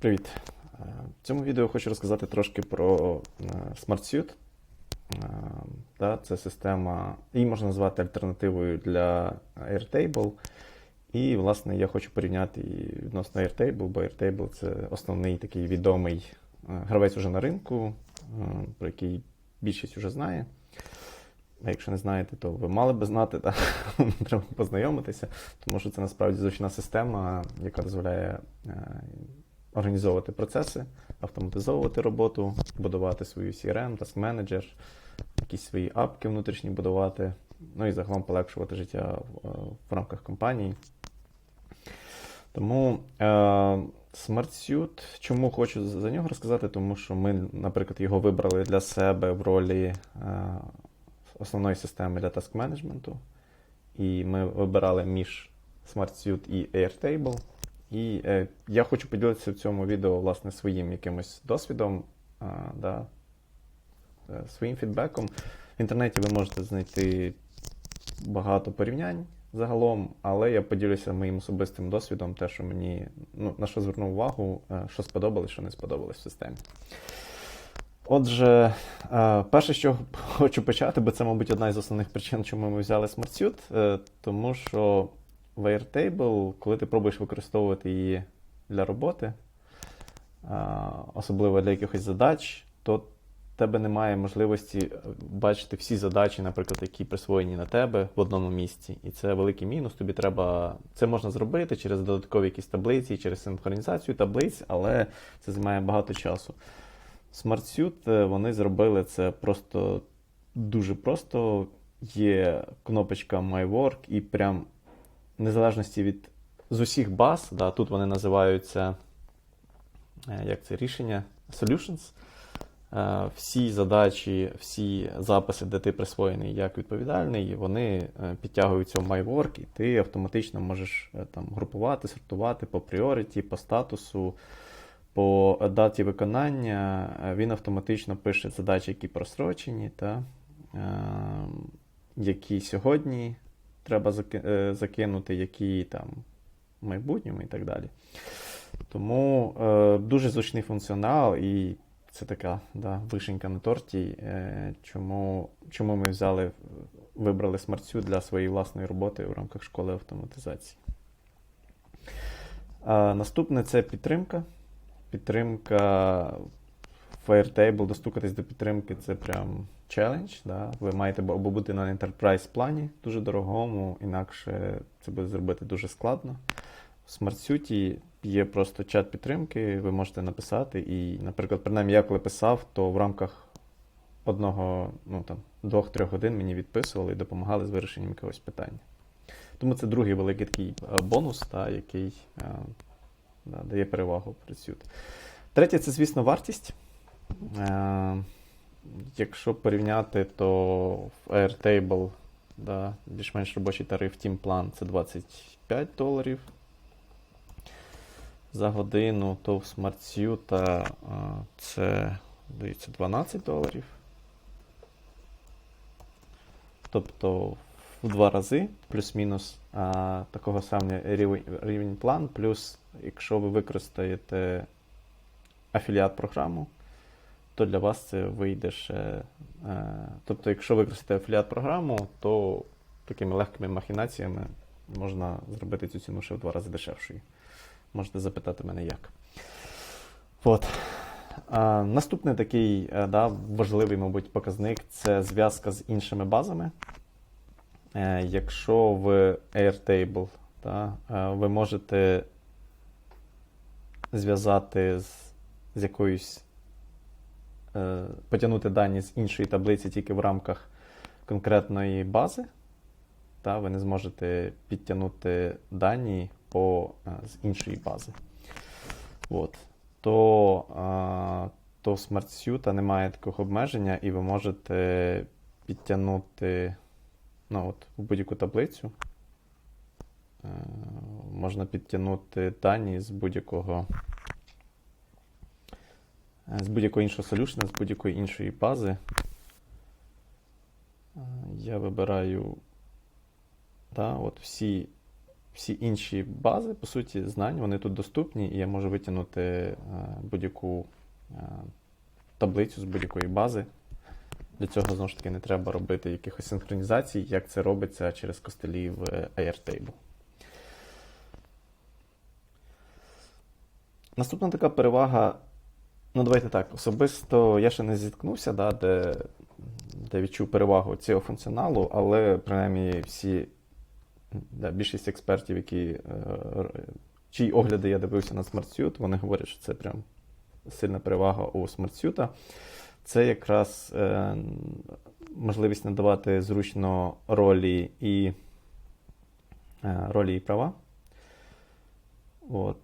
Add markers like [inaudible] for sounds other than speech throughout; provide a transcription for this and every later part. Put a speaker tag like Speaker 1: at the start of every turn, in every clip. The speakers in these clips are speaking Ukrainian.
Speaker 1: Привіт. Е, В цьому відео хочу розказати трошки про е, SmartSuite. Е, Це система, її можна назвати альтернативою для Airtable. І, власне, я хочу порівняти її відносно Airtable, бо Airtable це основний такий відомий гравець уже на ринку, про який більшість вже знає. А якщо не знаєте, то ви мали би знати, та [laughs] треба познайомитися, тому що це насправді зручна система, яка дозволяє організовувати процеси, автоматизовувати роботу, будувати свою CRM, Task Manager, якісь свої апки внутрішні будувати, ну і загалом полегшувати життя в, е, рамках компанії. Тому е, SmartSuite, чому хочу за нього розказати, тому що ми, наприклад, його вибрали для себе в ролі е, основної системи для task менеджменту. І ми вибирали між SmartSuite і Airtable. І е, я хочу поділитися в цьому відео власне своїм якимось досвідом, а, да, е, своїм фідбеком. В інтернеті ви можете знайти багато порівнянь загалом, але я поділюся моїм особистим досвідом, те, що мені ну, на що звернув увагу, е, що сподобалось, що не сподобалось в системі. Отже, е, перше, що [laughs] хочу почати, бо це, мабуть, одна із основних причин, чому ми взяли SmartSuite, е, тому що в Airtable, коли ти пробуєш використовувати її для роботи, е, особливо для якихось задач, то в тебе немає можливості бачити всі задачі, наприклад, які присвоєні на тебе в одному місці. І це великий мінус. Тобі треба. Це можна зробити через додаткові якісь таблиці, через синхронізацію таблиць, але це займає багато часу. SmartSuite е, вони зробили це просто дуже просто. Є кнопочка My Work, і прям незалежності від з усіх баз, да, тут вони називаються е, як це рішення Solutions. Е, Всі задачі, всі записи, де ти присвоєний як відповідальний, вони е, підтягуються в MyWork, і ти автоматично можеш там групувати, сортувати по пріоріті, по статусу, по даті виконання. Він автоматично пише задачі, які просрочені, та, які сьогодні треба е, закинути, які там в майбутньому і так далі. Тому е, дуже зручний функціонал, і це така да, вишенька на торті. Е, чому, чому ми взяли, вибрали SmartSuite для своєї власної роботи в рамках школи автоматизації. Е, наступне це підтримка. Підтримка в Airtable, достукатись до підтримки це прям челендж. Да? Ви маєте або бути на enterprise плані дуже дорогому, інакше це буде зробити дуже складно. В SmartSuite є просто чат підтримки, ви можете написати. І, наприклад, принаймні, я коли писав, то в рамках одного, ну там, двох-трьох годин мені відписували і допомагали з вирішенням якогось питання. Тому це другий великий такий е, бонус, та, який е, да, дає перевагу працювати. Третє, це, звісно, вартість. Е, якщо порівняти, то в Airtable да, більш-менш робочий тариф Team Plan це 25 доларів за годину, то в SmartSuite е, це дивіться, 12 доларів. Тобто в два рази, плюс-мінус а, такого самого рівень, рівень план, плюс, якщо ви використаєте афіліат програму, то для вас це вийде ще. Е, тобто, якщо використаєте афіліат програму, то такими легкими махінаціями можна зробити цю ціну ще в два рази дешевшою. Можете запитати мене як. От. А, наступний такий е, да, важливий, мабуть, показник це зв'язка з іншими базами. Е, якщо в Airtable да, е, ви можете зв'язати з, з якоюсь, потягнути дані з іншої таблиці тільки в рамках конкретної бази, та, ви не зможете підтягнути дані по, е, з іншої бази. От. То, е, то в SmartSuite немає такого обмеження, і ви можете підтягнути ну, от, в будь-яку таблицю. Е, можна підтягнути дані з будь-якого е, з будь-якого іншого солюшна, з будь-якої іншої бази. Е, Я вибираю да, от всі, всі інші бази, по суті, знань, вони тут доступні, і я можу витягнути е, будь-яку е, таблицю з будь-якої бази. Для цього знову ж таки не треба робити якихось синхронізацій, як це робиться через костелі в Airtable. Наступна така перевага. Ну, давайте так. Особисто я ще не зіткнувся, да, де, де відчув перевагу цього функціоналу, але принаймні всі, да, більшість експертів, які, е, чиї огляди я дивився на SmartSuite, вони говорять, що це прям сильна перевага у SmartSuite. Це якраз е, можливість надавати зручно ролі і, е, ролі і права. От.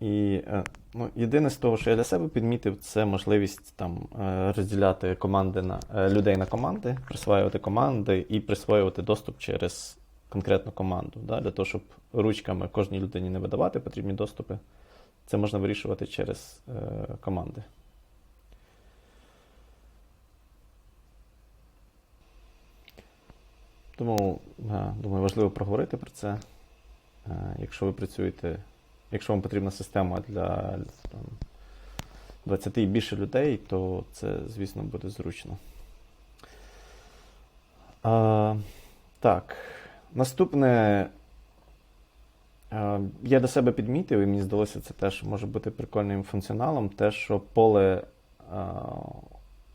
Speaker 1: І е, ну, єдине з того, що я для себе підмітив, це можливість там е, розділяти команди на е, людей на команди, присваювати команди і присвоювати доступ через конкретну команду. Да? Для того, щоб ручками кожній людині не видавати потрібні доступи. Це можна вирішувати через е, команди. Тому, е, думаю, важливо проговорити про це. Якщо ви працюєте, якщо вам потрібна система для там, 20 і більше людей, то це, звісно, буде зручно. А, так, наступне. Я до себе підмітив, і мені здалося, це теж може бути прикольним функціоналом, те, що поле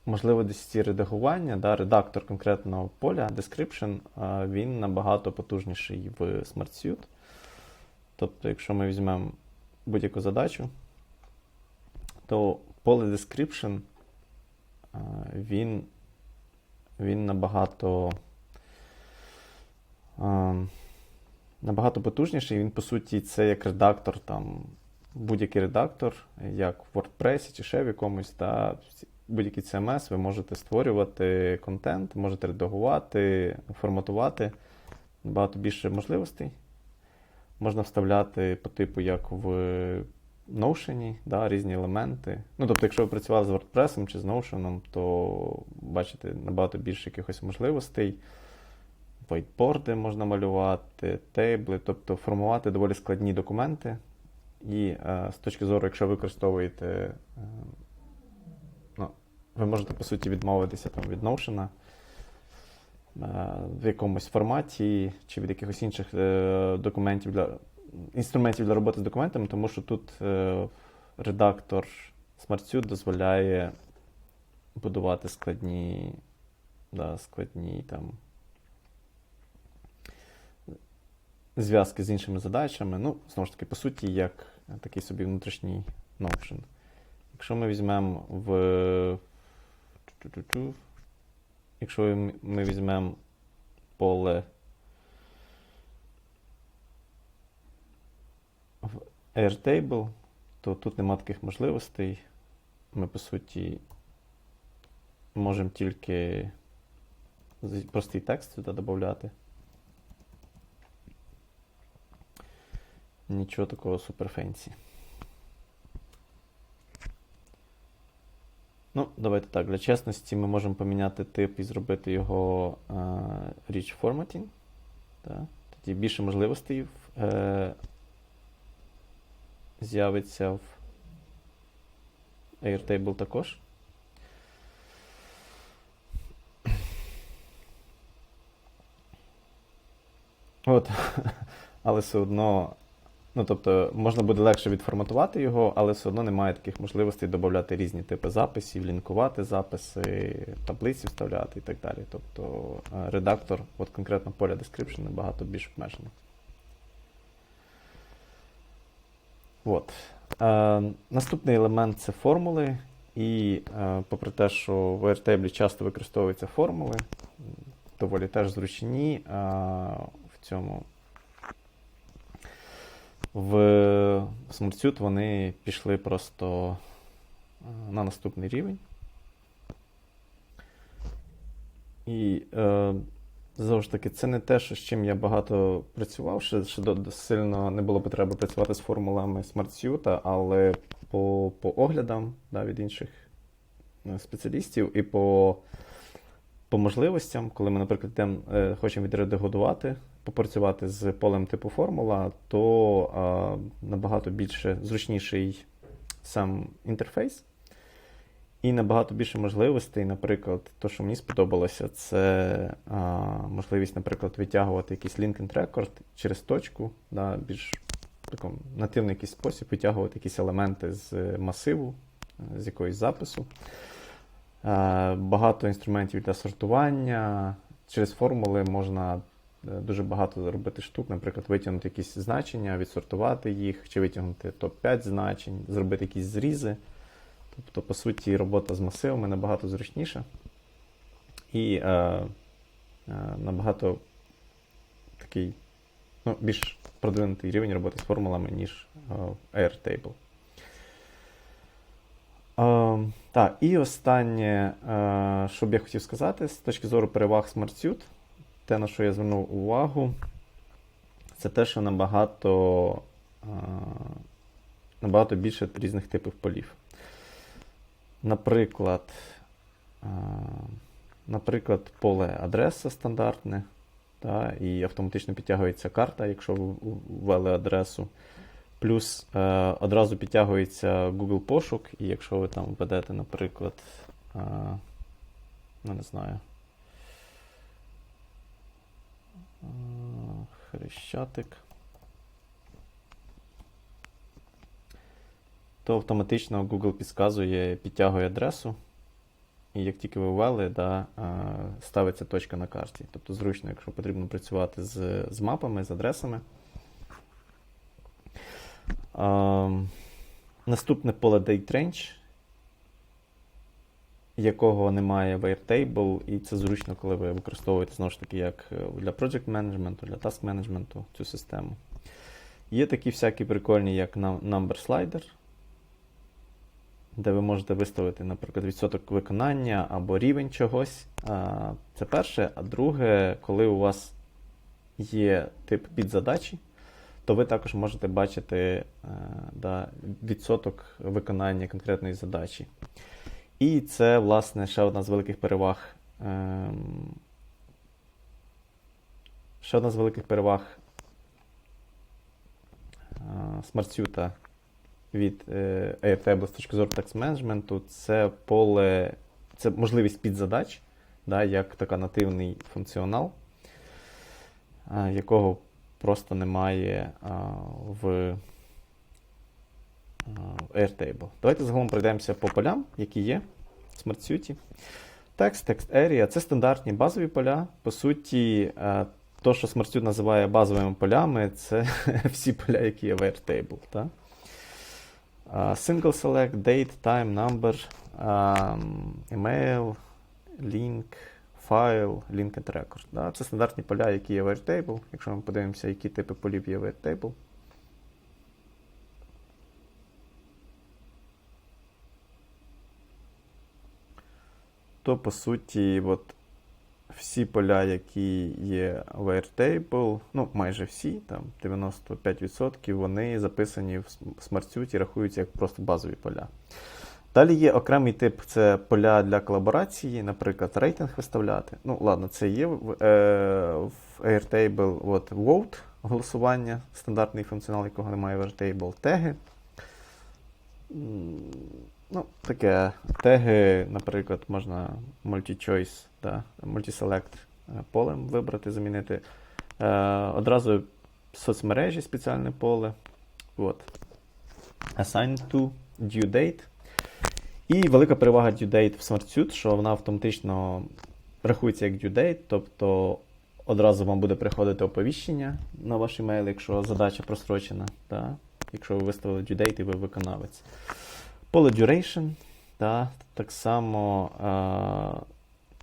Speaker 1: можливості редагування, да, редактор конкретного поля, description, він набагато потужніший в SmartSuite. Тобто, якщо ми візьмемо будь-яку задачу, то поле description е, він, він набагато, е, набагато потужніший. Він, по суті, це як редактор, там, будь-який редактор, як в WordPress чи ще в якомусь, та, будь-який CMS, ви можете створювати контент, можете редагувати, форматувати набагато більше можливостей. Можна вставляти по типу, як в Notion, да, різні елементи. Ну, тобто, якщо ви працювали з WordPress чи з Notion, то бачите набагато більше якихось можливостей. Вайтборди можна малювати, тейбли, тобто формувати доволі складні документи. І е, з точки зору, якщо використовуєте, е, ну, ви можете, по суті, відмовитися там, від Notion в якомусь форматі чи від якихось інших е, документів для інструментів для роботи з документами, тому що тут е, редактор SmartSuite дозволяє будувати складні, да, складні там, зв'язки з іншими задачами. Ну, знову ж таки, по суті, як такий собі внутрішній Notion. Якщо ми візьмемо в. Якщо ми візьмемо поле в Airtable, то тут нема таких можливостей. Ми, по суті, можемо тільки простий текст сюди додати. Нічого такого суперфенсі. Ну, давайте так. Для чесності ми можемо поміняти тип і зробити його е, rich formatting. Так. Тоді більше можливостей е, з'явиться в Airtable також. От, [laughs] але все одно, ну тобто, можна буде легше відформатувати його, але все одно немає таких можливостей додати різні типи записів, лінкувати записи, таблиці вставляти і так далі. Тобто е, редактор, от конкретно поля description, набагато більш обмежений. От. Е, наступний елемент це формули. І е, попри те, що в Airtable часто використовуються формули, доволі теж зручні е, в цьому. В SmartSuite вони пішли просто е, на наступний рівень. І е, знову ж таки, це не те, що, з чим я багато працював, ще, ще сильно не було потреби працювати з формулами SmartSuite, але по, по оглядам да, від інших е, спеціалістів і по, по можливостям, коли ми, наприклад, йдемо, е, хочемо відредагувати попрацювати з полем типу формула, то набагато більше зручніший сам інтерфейс. І набагато більше можливостей, наприклад, то, що мені сподобалося, це а, можливість, наприклад, витягувати якийсь linking record через точку, да, більш в такому нативний якийсь спосіб витягувати якісь елементи з масиву, з якоїсь запису. А, багато інструментів для сортування. Через формули можна дуже багато зробити штук, наприклад, витягнути якісь значення, відсортувати їх, чи витягнути топ-5 значень, зробити якісь зрізи. Тобто, по суті, робота з масивами набагато зручніша і е, е, набагато такий ну, більш продвинутий рівень роботи з формулами, ніж е, Airtable. Е, так, і останнє, е, що б я хотів сказати, з точки зору переваг SmartSuite, те, на що я звернув увагу, це те, що набагато, е, набагато більше різних типів полів. Наприклад, а, наприклад, поле адреса стандартне, та, і автоматично підтягується карта, якщо ви ввели адресу. Плюс е, одразу підтягується Google пошук, і якщо ви там введете, наприклад, е, ну не знаю, е, хрещатик. то автоматично Google підказує, підтягує адресу. І як тільки ви ввели, да, ставиться точка на карті. Тобто зручно, якщо потрібно працювати з з мапами, з адресами. Наступне поле Date Range, якого немає в Airtable, і це зручно, коли ви використовуєте знову ж таки, як для project management, для task management цю систему. Є такі всякі прикольні, як Number Slider де ви можете виставити, наприклад, відсоток виконання або рівень чогось. Це перше. А друге, коли у вас є тип підзадачі, то ви також можете бачити е, да, відсоток виконання конкретної задачі. І це, власне, ще одна з великих переваг. Ем, ще одна з великих переваг SmartSuite від е, Airtable з точки зору текст менеджменту це поле, це можливість підзадач, да, як така нативний функціонал, якого просто немає в Airtable. Давайте загалом пройдемося по полям, які є в SmartSuite. Текст, текст Area це стандартні базові поля. По суті, то, що SmartSuite називає базовими полями, це [laughs] всі поля, які є в Airtable. Так? Single select, date, time, number, um, email, link, file, link and record. Це стандартні поля, які є в Airtable. Якщо ми подивимося, які типи полів є в Airtable. То, по суті, от всі поля, які є в Airtable, ну майже всі, там 95%, вони записані в SmartSuite і рахуються як просто базові поля. Далі є окремий тип це поля для колаборації, наприклад, рейтинг виставляти. Ну, ладно, це є в, е, в Airtable от, vote голосування, стандартний функціонал, якого немає в Airtable, теги. Ну, таке. Теги, наприклад, можна multi-choice, да, multi-select е, полем вибрати, замінити. Е, Одразу соцмережі спеціальне поле. От. Assign to due date. І велика перевага due date в SmartSuite, що вона автоматично рахується як due date, тобто одразу вам буде приходити оповіщення на ваш емейл, якщо задача просрочена, да? якщо ви виставили due date і ви виконавець. Поле Duration. Та, так само а,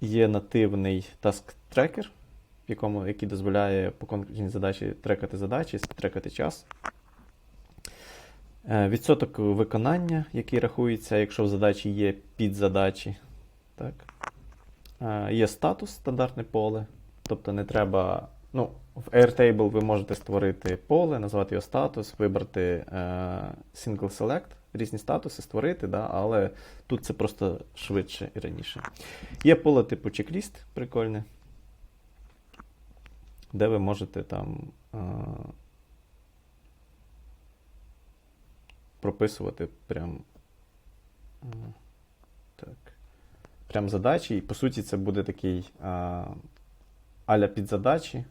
Speaker 1: є нативний task tracker, в якому, який дозволяє по конкретній задачі трекати задачі, трекати час. Е, відсоток виконання, який рахується, якщо в задачі є підзадачі. Так. Е, є статус, стандартне поле. Тобто не треба. ну, В Airtable ви можете створити поле, назвати його статус, вибрати е, Single Select різні статуси створити, да, але тут це просто швидше і раніше. Є поле типу чек-ліст, прикольне. де ви можете там е, прописувати прям, е, так, прям задачі. І по суті, це буде такий е, аля підзадачі.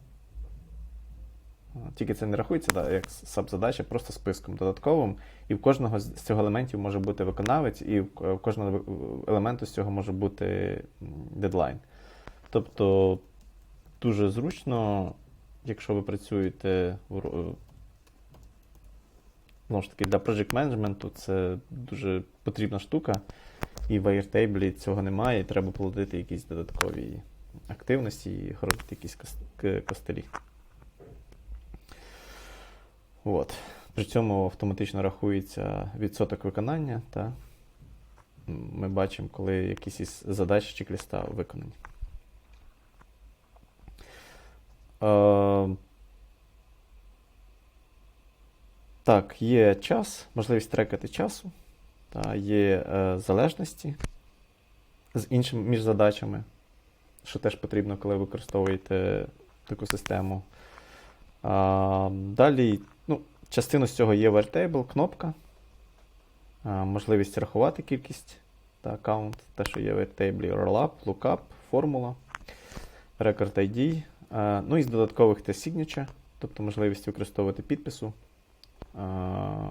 Speaker 1: Тільки це не рахується да, як саб-задача, просто списком додатковим. І в кожного з цього елементів може бути виконавець, і в кожного елементу з цього може бути дедлайн. Тобто дуже зручно, якщо ви працюєте знову ж таки, для project менеджменту це дуже потрібна штука, і в Airtable цього немає, і треба платити якісь додаткові активності і робити якісь костелі. От. При цьому автоматично рахується відсоток виконання. Та ми бачимо, коли якісь із задач чек-ліста виконані. Е, так, є час, можливість трекати часу, та, є е, залежності з іншими між задачами, що теж потрібно, коли використовуєте таку систему. А, далі, частину з цього є Airtable, кнопка, можливість рахувати кількість та аккаунт, те, що є в Airtable, rollup, lookup, формула, record ID. Ну і з додаткових те signature, тобто можливість використовувати підпису.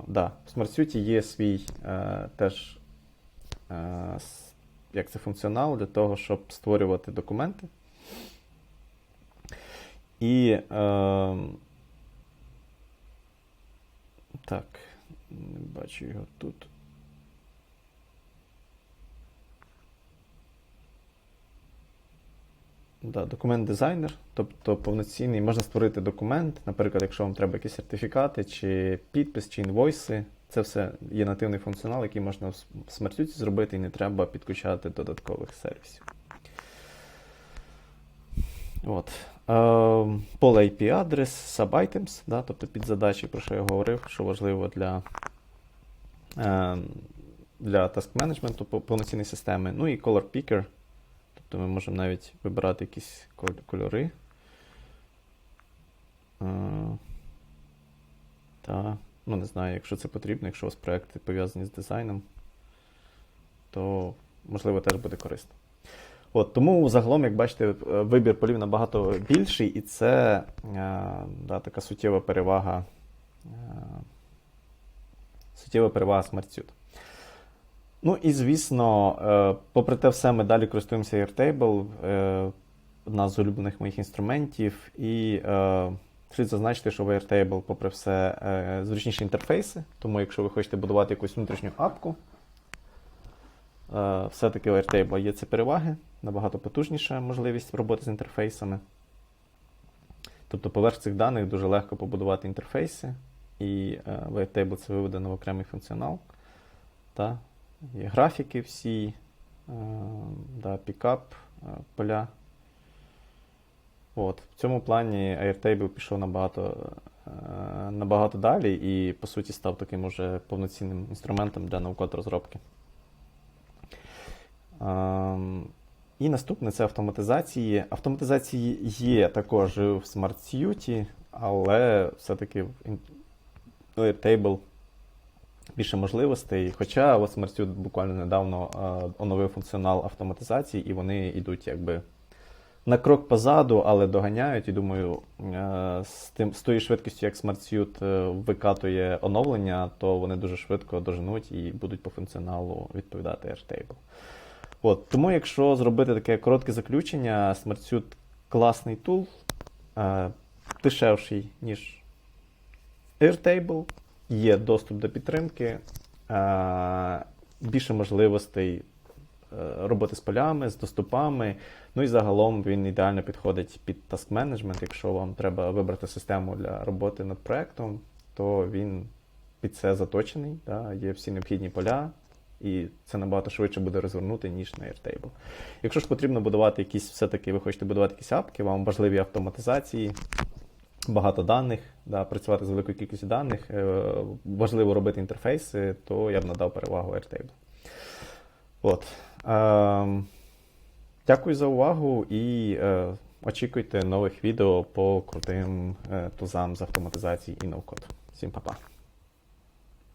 Speaker 1: Да, в SmartSuite є свій теж як це функціонал для того, щоб створювати документи. І е, так, не бачу його тут. Да, документ дизайнер, тобто повноцінний, можна створити документ, наприклад, якщо вам треба якісь сертифікати, чи підпис, чи інвойси. Це все є нативний функціонал, який можна в SmartSuite зробити, і не треба підключати додаткових сервісів. От. Е, поле IP адрес, subitems, да, тобто підзадачі, про що я говорив, що важливо для, е, для task менеджменту повноцінної системи. Ну і color picker. Тобто ми можемо навіть вибирати якісь кольори. Е, та, ну не знаю, якщо це потрібно, якщо у вас проекти пов'язані з дизайном, то можливо теж буде корисно. От, тому загалом, як бачите, е, вибір полів набагато більший, і це е, да, така суттєва перевага. Е, суттєва перевага SmartSuite. Ну і звісно, попри те все, ми далі користуємося Airtable, одна з улюблених моїх інструментів. І слід зазначити, що в Airtable, попри все, зручніші інтерфейси. Тому, якщо ви хочете будувати якусь внутрішню апку, все-таки у Airtable є ці переваги, набагато потужніша можливість роботи з інтерфейсами. Тобто поверх цих даних дуже легко побудувати інтерфейси, і е, в Airtable це виведено в окремий функціонал. Та, є графіки всі, е, да, пікап, е, поля. От. В цьому плані Airtable пішов набагато, е, набагато далі і, по суті, став таким уже повноцінним інструментом для науково-розробки. Ем, І наступне це автоматизації. Автоматизації є також в SmartSuite, але все-таки в Airtable більше можливостей. Хоча от SmartSuite буквально недавно е, оновив функціонал автоматизації, і вони йдуть якби на крок позаду, але доганяють. І думаю, е, з, тим, з тою швидкістю, як SmartSuite е, викатує оновлення, то вони дуже швидко доженуть і будуть по функціоналу відповідати Airtable. От, тому, якщо зробити таке коротке заключення, SmartSuite класний тул, е, дешевший, ніж Airtable, є доступ до підтримки, е, більше можливостей е, роботи з полями, з доступами. Ну і загалом він ідеально підходить під task management. Якщо вам треба вибрати систему для роботи над проектом, то він під це заточений, да, є всі необхідні поля, і це набагато швидше буде розвернути, ніж на Airtable. Якщо ж потрібно будувати якісь, все-таки ви хочете будувати якісь апки, вам важливі автоматизації, багато даних, да, працювати з великою кількістю даних, е, важливо робити інтерфейси, то я б надав перевагу Airtable. От. Ем, дякую за увагу і е, очікуйте нових відео по крутим е, тузам з автоматизації і ноу-код. Всім па-па.